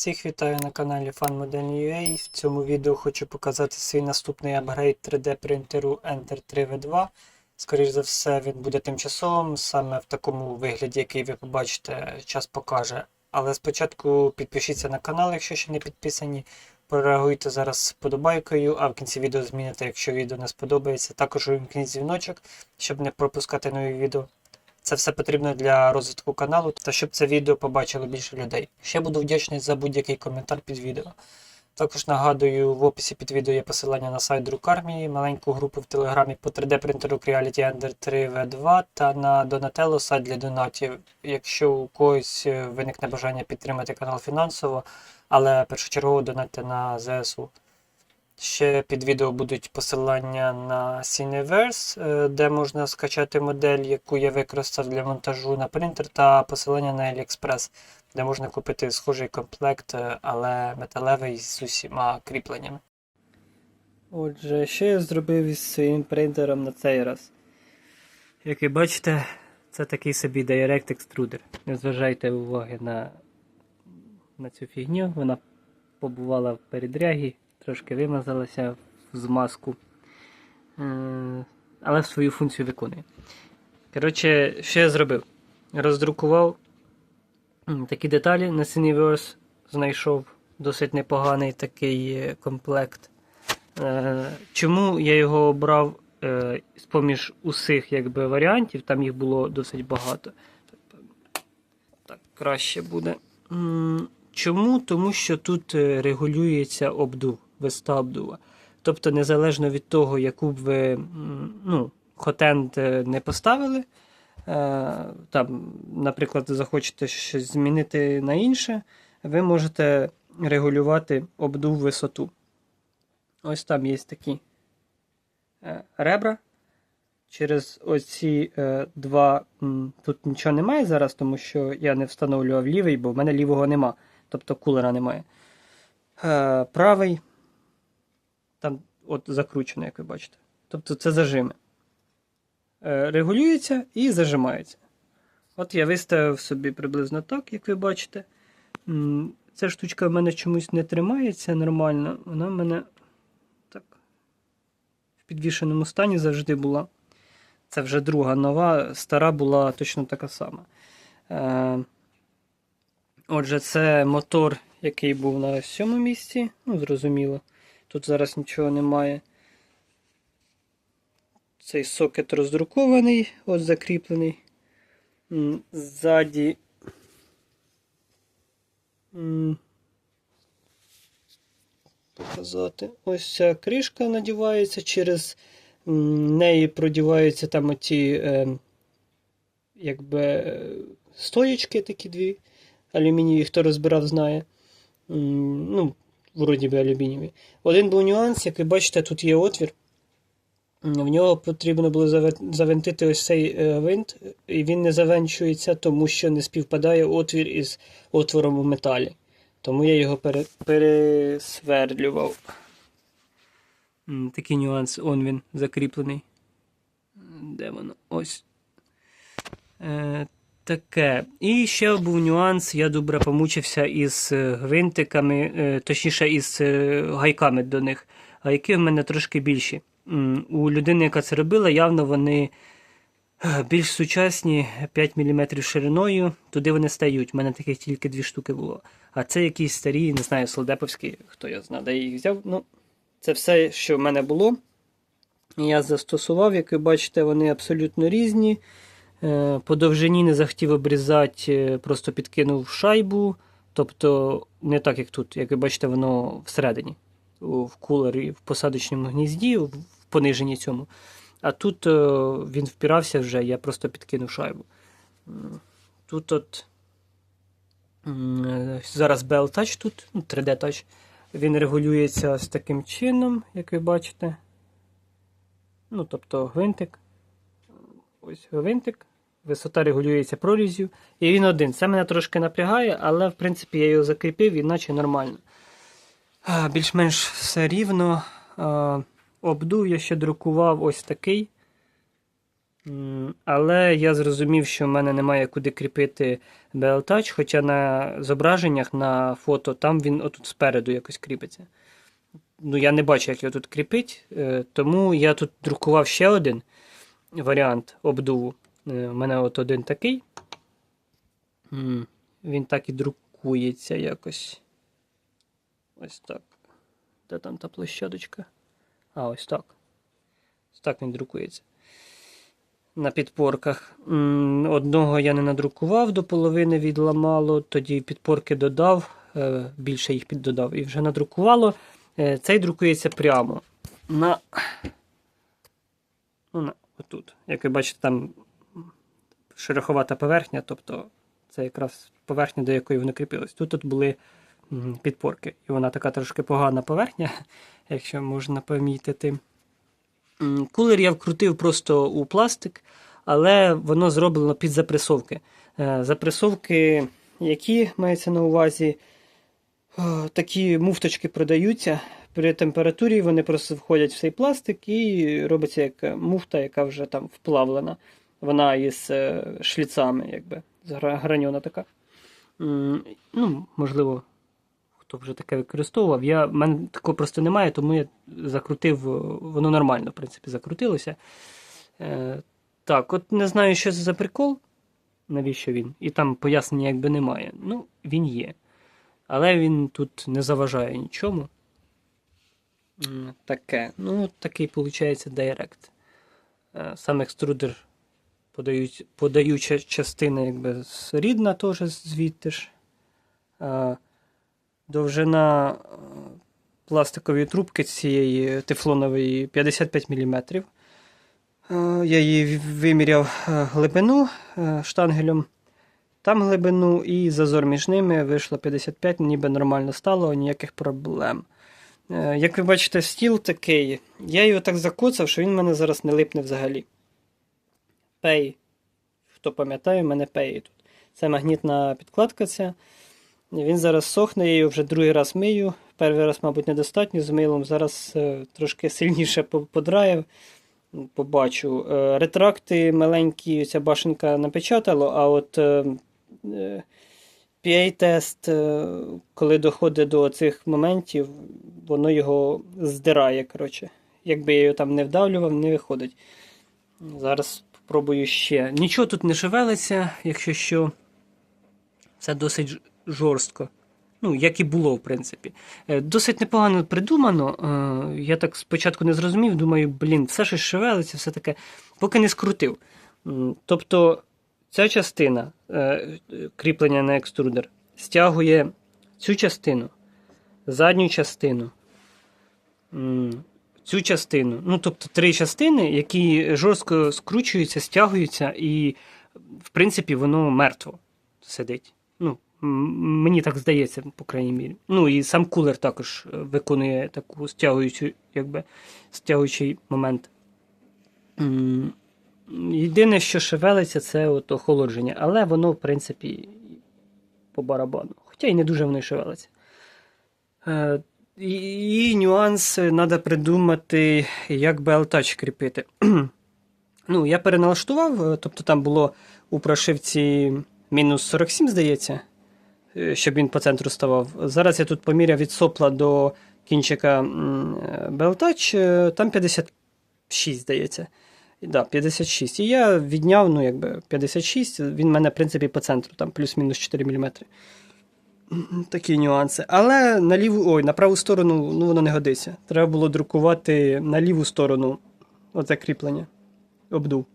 Всіх вітаю на каналі FunModel.ua. В цьому відео хочу показати свій наступний апгрейд 3D принтеру Enter 3V2. Скоріше за все, він буде тимчасовим, саме в такому вигляді, який ви побачите, час покаже. Але спочатку підпишіться на канал, якщо ще не підписані. Прореагуйте зараз подобайкою, а в кінці відео зміните, якщо відео не сподобається. Також увімкніть дзвіночок, щоб не пропускати нові відео. Це все потрібно для розвитку каналу та щоб це відео побачило більше людей. Ще буду вдячний за будь-який коментар під відео. Також нагадую, в описі під відео є посилання на сайт Друкармії, маленьку групу в Телеграмі по 3D принтеру Creality Ender 3V2 та на Donatello сайт для донатів. Якщо у когось е, виникне бажання підтримати канал фінансово, але першочергово донатьте на ЗСУ. Ще під відео будуть посилання на Cineverse, е, де можна скачати модель, яку я використав для монтажу на принтер, та посилання на AliExpress, де можна купити схожий комплект, е, але металевий з усіма кріпленнями. Отже, що я зробив із своїм принтером на цей раз? Як ви бачите, це такий собі Direct Extruder. Не зважайте уваги на, на цю фігню, вона побувала в передрягі, трошки вимазалася в змазку. Е, Але свою функцію виконує. Коротше, що я зробив? Роздрукував такі деталі на Cineverse, знайшов досить непоганий такий е, комплект. Е, Чому я його обрав е, з-поміж усіх якби, варіантів, там їх було досить багато. Так, краще буде. Чому? Тому що тут регулюється обдув, висота обдува. Тобто, незалежно від того, яку б ви ну, хотенд е, не поставили, е, там, наприклад, захочете щось змінити на інше, ви можете регулювати обдув висоту. Ось там є такі е, ребра. Через оці е, два. м, Тут нічого немає зараз, тому що я не встановлював лівий, бо в мене лівого нема. Тобто кулера немає. Е, правий. Там от закручено, як ви бачите. Тобто це зажими. Е, регулюється і зажимається. От я виставив собі приблизно так, як ви бачите. Ця штучка в мене чомусь не тримається нормально. Вона в мене так в підвішеному стані завжди була. Це вже друга нова, стара була точно така сама. Е, Отже, це мотор, який був на сьомому місці. Ну, зрозуміло. Тут зараз нічого немає. Цей сокет роздрукований, от закріплений. Ззаді. Показати. Ось ця кришка надівається, через неї продіваються там оті е, якби е, стоєчки такі дві алюмінієві, хто розбирав, знає. Ну, вроді би алюмінієві. Один був нюанс, як ви бачите, тут є отвір. В нього потрібно було завинтити ось цей е, гвинт, і він не завенчується, тому що не співпадає отвір із отвором у металі. Тому я його пере, пересвердлював. Такий нюанс, он він закріплений. Де воно? Ось. Е, таке. І ще був нюанс, я добре помучився із е, гвинтиками, е, точніше, із е, гайками до них. Гайки в мене трошки більші. У людини, яка це робила, явно вони більш сучасні, 5 мм шириною, туди вони стають. У мене таких тільки дві штуки було. А це якісь старі, не знаю, солдеповські, хто я знаю, де я їх взяв. Ну, це все, що в мене було. Я застосував, як ви бачите, вони абсолютно різні. Е, По довжині не захотів обрізати, е, просто підкинув шайбу. Тобто не так, як тут. Як ви бачите, воно всередині, в кулері, в посадочному гнізді, в пониженні цьому. А тут е, він впірався вже, я просто підкинув шайбу. Тут от зараз BL Touch тут, ну, 3D Touch. Він регулюється з таким чином, як ви бачите. Ну, тобто гвинтик. Ось гвинтик. Висота регулюється прорізю. І він один. Це мене трошки напрягає, але в принципі я його закріпив, іначе нормально. Більш-менш все рівно. Обдув я ще друкував ось такий. Але я зрозумів, що в мене немає куди кріпити BL-Touch, хоча на зображеннях на фото там він отут спереду якось кріпиться. Ну, я не бачу, як його тут кріпить, е, тому я тут друкував ще один варіант обдуву. Е, У мене от один такий. Він так і друкується якось. Ось так. Де там та площадочка? А, ось так. Ось так він друкується. На підпорках. Одного я не надрукував, до половини відламало, тоді підпорки додав, е, більше їх піддодав і вже надрукувало. Е, Цей друкується прямо на. Ну, на отут. Як ви бачите, там шероховата поверхня, тобто це якраз поверхня, до якої воно кріпилось. Тут от були підпорки. І вона така трошки погана поверхня, якщо можна помітити. Кулер я вкрутив просто у пластик, але воно зроблено під запресовки. Е, Запресовки, які маються на увазі, е, такі муфточки продаються. При температурі вони просто входять в цей пластик і робиться як муфта, яка вже там вплавлена. Вона із е, шліцами, якби, граньона така. Ну, можливо, хто вже таке використовував. Я, в мене такого просто немає, тому я закрутив, е, воно нормально, в принципі, закрутилося. Е, так, от не знаю, що це за прикол, навіщо він. І там пояснення якби немає. Ну, він є. Але він тут не заважає нічому. Таке. Ну, такий, виходить, директ. Сам екструдер подають, подаюча частина, якби рідна теж звідти ж. Довжина е, пластикової трубки цієї тефлонової 55 мм. Е, Я її виміряв е, глибину штангелем. Там глибину і зазор між ними вийшло 55, ніби нормально стало, ніяких проблем. Як ви бачите, стіл такий. Я його так закоцав, що він в мене зараз не липне взагалі. Пей. Хто пам'ятає, в мене пеї тут. Це магнітна підкладка ця. Він зараз сохне, я його вже другий раз мию. Перший раз, мабуть, недостатньо з милом. Зараз е, трошки сильніше по- подраїв. Побачу. Е, ретракти маленькі, ця башенка напечатало, а от е, е, PA-тест, е, коли доходить до цих моментів, воно його здирає. коротше. Якби я його там не вдавлював, не виходить. Зараз спробую ще. Нічого тут не шевелиться, якщо що. Це досить жорстко. Ну, як і було, в принципі. Е, Досить непогано придумано. Е, Я так спочатку не зрозумів, думаю, блін, все щось шевелиться, все таке, поки не скрутив. Тобто, ця частина е, кріплення на екструдер стягує цю частину, задню частину, цю частину. Ну, тобто, три частини, які жорстко скручуються, стягуються, і, в принципі, воно мертво сидить. Ну, мені так здається, по крайній мірі. Ну і сам кулер також е, виконує таку стягуючу, якби стягуючий момент. Єдине, що шевелиться, це от охолодження, але воно, в принципі, по барабану. Хоча і не дуже воно шевелиться. І, і нюанс треба придумати, як BL-Touch кріпити. ну, я переналаштував, е, тобто там було у прошивці мінус 47, здається, е, щоб він по центру ставав. Зараз я тут поміряв від сопла до кінчика BL-Touch, е, там 56, здається. Да, 56. І я відняв, ну, якби 56, він в мене, в принципі, по центру, там плюс-мінус 4 мм. Такі нюанси. Але на ліву, ой, на праву сторону ну, воно не годиться. Треба було друкувати на ліву сторону оце кріплення. Обдув.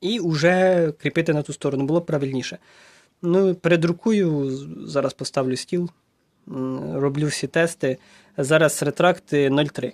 І вже кріпити на ту сторону було правильніше. Ну, передрукую, зараз поставлю стіл, роблю всі тести. Зараз ретракти 0,3.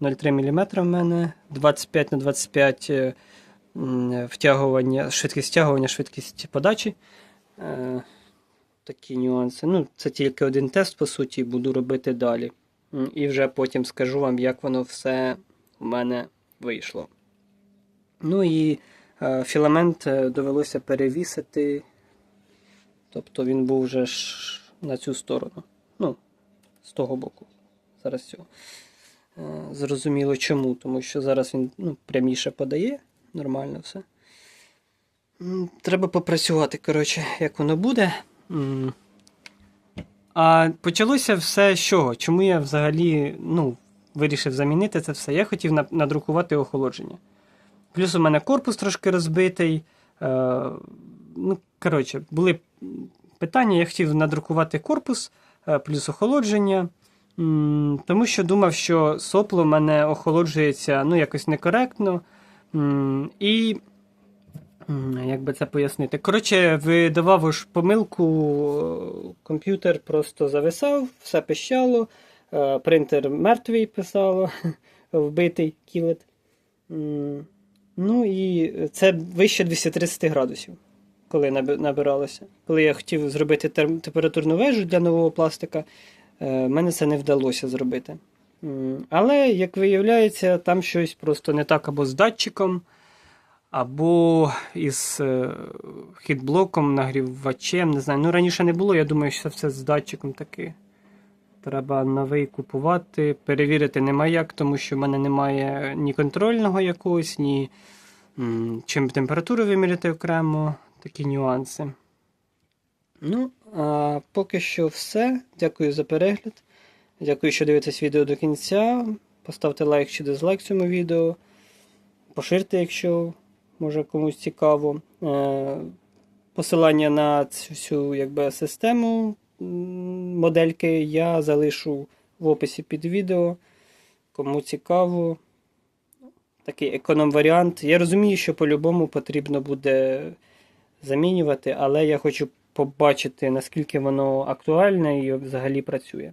0,3 мм в мене, 25 на 25 е, втягування, швидкість втягування, швидкість подачі. Такі нюанси. Ну, це тільки один тест, по суті, буду робити далі. І вже потім скажу вам, як воно все у мене вийшло. Ну і е, філамент е, довелося перевісити. Тобто він був вже ж на цю сторону. Ну, з того боку. Зараз цього. Е, Зрозуміло чому, тому що зараз він ну, пряміше подає нормально все. Треба попрацювати, коротше, як воно буде. А почалося все з чого? Чому я взагалі ну, вирішив замінити це все? Я хотів надрукувати охолодження. Плюс у мене корпус трошки розбитий. Е, ну, коротше, були питання, я хотів надрукувати корпус, е, плюс охолодження. Тому що думав, що сопло в мене охолоджується ну, якось некоректно. І як би це пояснити? Коротше, видавав ж помилку, комп'ютер просто зависав, все пищало, е, принтер мертвий писало, вбитий кілет. Ну і це вище 230 градусів, коли набиралося. Коли я хотів зробити температурну вежу для нового пластика, е, мене це не вдалося зробити. Але, як виявляється, там щось просто не так або з датчиком, або із е, хітблоком, нагрівачем. Не знаю. Ну, раніше не було, я думаю, що все з датчиком таки. Треба новий купувати. Перевірити нема як, тому що в мене немає ні контрольного якогось, ні чим температуру виміряти окремо. Такі нюанси. Ну, а поки що все. Дякую за перегляд. Дякую, що дивитесь відео до кінця. Поставте лайк чи дизлайк цьому відео. Поширте, якщо може комусь цікаво. Е, Посилання на цю якби, систему модельки я залишу в описі під відео. Кому цікаво. Такий економ-варіант. Я розумію, що по-любому потрібно буде замінювати, але я хочу побачити, наскільки воно актуальне і взагалі працює.